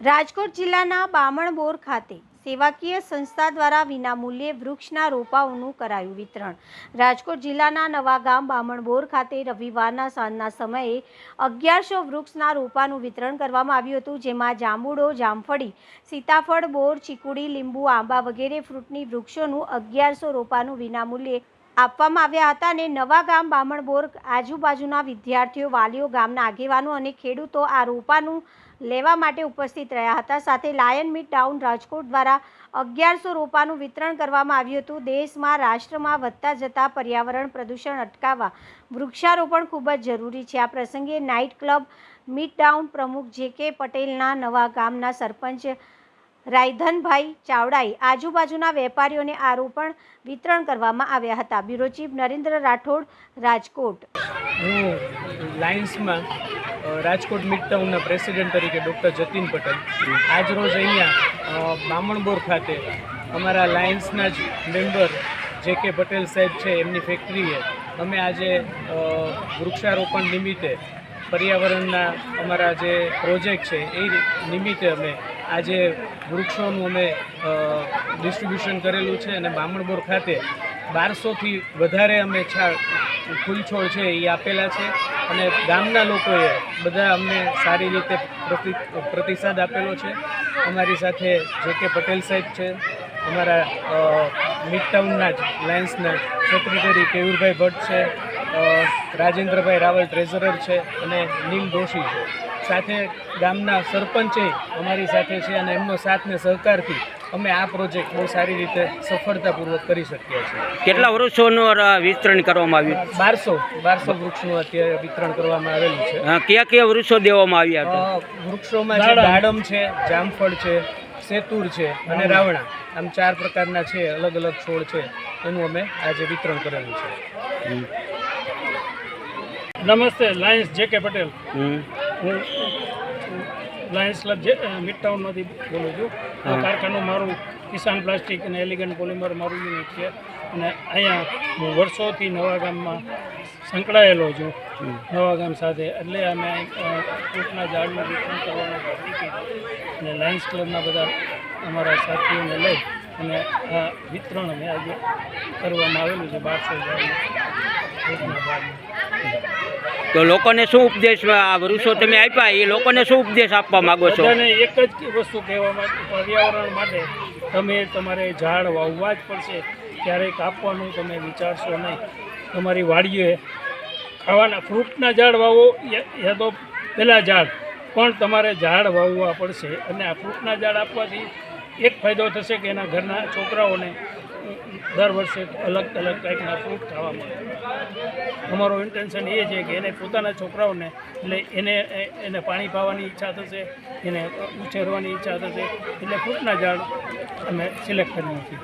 રાજકોટ જિલ્લાના બામણબોર ખાતે સેવાકીય સંસ્થા દ્વારા વિનામૂલ્યે વૃક્ષના રોપાઓનું કરાયું વિતરણ. રાજકોટ જિલ્લાના નવા ગામ બામણબોર ખાતે રવિવારના સાંજના સમયે અગિયારસો વૃક્ષના રોપાનું વિતરણ કરવામાં આવ્યું હતું, જેમાં જાંબુડો, જામફળી, સીતાફળ, બોર, ચીકુડી, લીંબુ, આંબા વગેરે ફ્રૂટની વૃક્ષોનું અગિયારસો રોપાનું વિનામૂલ્યે આપવામાં આવ્યા હતા અને નવા ગામ બામણબોર આજુબાજુના વિદ્યાર્થીઓ, વાલીઓ, ગામના આગેવાનો અને ખેડૂતો આ રોપાનું લેવા માટે ઉપસ્થિત રહ્યા હતા. સાથે લાયન મીટ ટાઉન રાજકોટ દ્વારા અગિયારસો રોપાનું વિતરણ કરવામાં આવ્યું હતું. દેશમાં, રાષ્ટ્રમાં વધતા જતા પર્યાવરણ પ્રદૂષણ અટકાવવા વૃક્ષારોપણ ખૂબ જ જરૂરી છે. આ પ્રસંગે નાઇટ ક્લબ મીટ ટાઉન પ્રમુખ જે કે પટેલના નવા ગામના સરપંચ રાયધનભાઈ ચાવડાએ આજુબાજુના વેપારીઓને આરોપણ વિતરણ કરવામાં આવ્યા હતા. Bureau chief Narendra Rathod, Rajkot. હું લાયન્સમાં રાજકોટ મિડ ટાઉનના પ્રેસિડેન્ટ તરીકે ડૉક્ટર જતીન પટેલ. આજરોજ અહીંયા બામણબોર ખાતે અમારા લાયન્સના જ મેમ્બર જે કે પટેલ સાહેબ છે એમની ફેક્ટરીએ અમે આજે વૃક્ષારોપણ નિમિત્તે પર્યાવરણના અમારા જે પ્રોજેક્ટ છે એ નિમિત્તે અમે આજે વૃક્ષોનું અમે ડિસ્ટ્રીબ્યુશન કરેલું છે અને બામણબોર ખાતે બારસોથી વધારે અમે છાળ ફૂલછોડ છે એ આપેલા છે અને ગામના લોકોએ બધા અમને સારી રીતે પ્રતિ, પ્રતિસાદ આપેલો છે. અમારી સાથે જે કે પટેલ સાહેબ છે, અમારા મિડ ટાઉનના જ લાયન્સના સેક્રેટરી કેયુરભાઈ ભટ્ટ છે રાજેન્દ્રભાઈ રાવલ ટ્રેઝરર છે અને નીલ દોશી છે. સાથે ગામના સરપંચે અમારી સાથે છે અને એમનો સાથને સહકારથી અમે આ પ્રોજેક્ટ બહુ સારી રીતે સફળતાપૂર્વક કરી શકીએ છીએ. કેટલા વૃક્ષોનું વિતરણ કરવામાં આવ્યું? બારસો બારસો વૃક્ષનું અત્યારે વિતરણ કરવામાં આવેલું છે. કયા કયા વૃક્ષો દેવામાં આવ્યા વૃક્ષોમાં છે દાડમ. છે જામફળ છે સેતુર છે અને રાવણા. આમ ચાર પ્રકારના છે અલગ અલગ છોડ છે એનું અમે આજે વિતરણ કરેલું છે. નમસ્તે લાયન્સ જે કે પટેલ હું લાયન્સ ક્લબ જે મિડ ટાઉનમાંથી બોલું છું. આ કારખાનું મારું કિસાન પ્લાસ્ટિક અને એલિગન્ટ પોલિમર મારું યુનિટ છે. અને અહીંયા હું વર્ષોથી નવા ગામમાં સંકળાયેલો છું. નવા ગામ સાથે. એટલે અમે ફ્રૂટના ઝાડનું વિતરણ કરવાનું અને લાયન્સ ક્લબના બધા અમારા સાથીઓને લઈ અને આ વિતરણ અમે આજે કરવામાં આવેલું છે બારસો ઝાડનું ફ્રૂટના ઝાડનું. તો લોકોને શું ઉપદેશ, આ વૃક્ષો તમે આપ્યા, એ લોકોને શું ઉપદેશ આપવા માંગો છો? એક જ વસ્તુ કહેવા માટે પર્યાવરણ માટે, તમે તમારે ઝાડ વાવવા જ પડશે, ક્યારેય કાપવાનું તમે વિચારશો નહીં. તમારી વાડીએ ખાવાના, ફ્રૂટના ઝાડ વાવો યા તો પેલા ઝાડ, પણ તમારે ઝાડ વાવવા પડશે. અને આ ફ્રૂટના ઝાડ આપવાથી એક ફાયદો થશે કે એના ઘરના છોકરાઓને દર વર્ષે અલગ અલગ ટાઈપના ફ્રૂટ ખાવા મળે. અમારો ઇન્ટેન્શન એ છે કે એને પોતાના છોકરાઓને, એટલે એને એને પાણી પાવાની ઈચ્છા થશે, એને ઉછેરવાની ઈચ્છા થશે, એટલે ફ્રૂટના ઝાડ અમે સિલેક્ટ કર્યું છે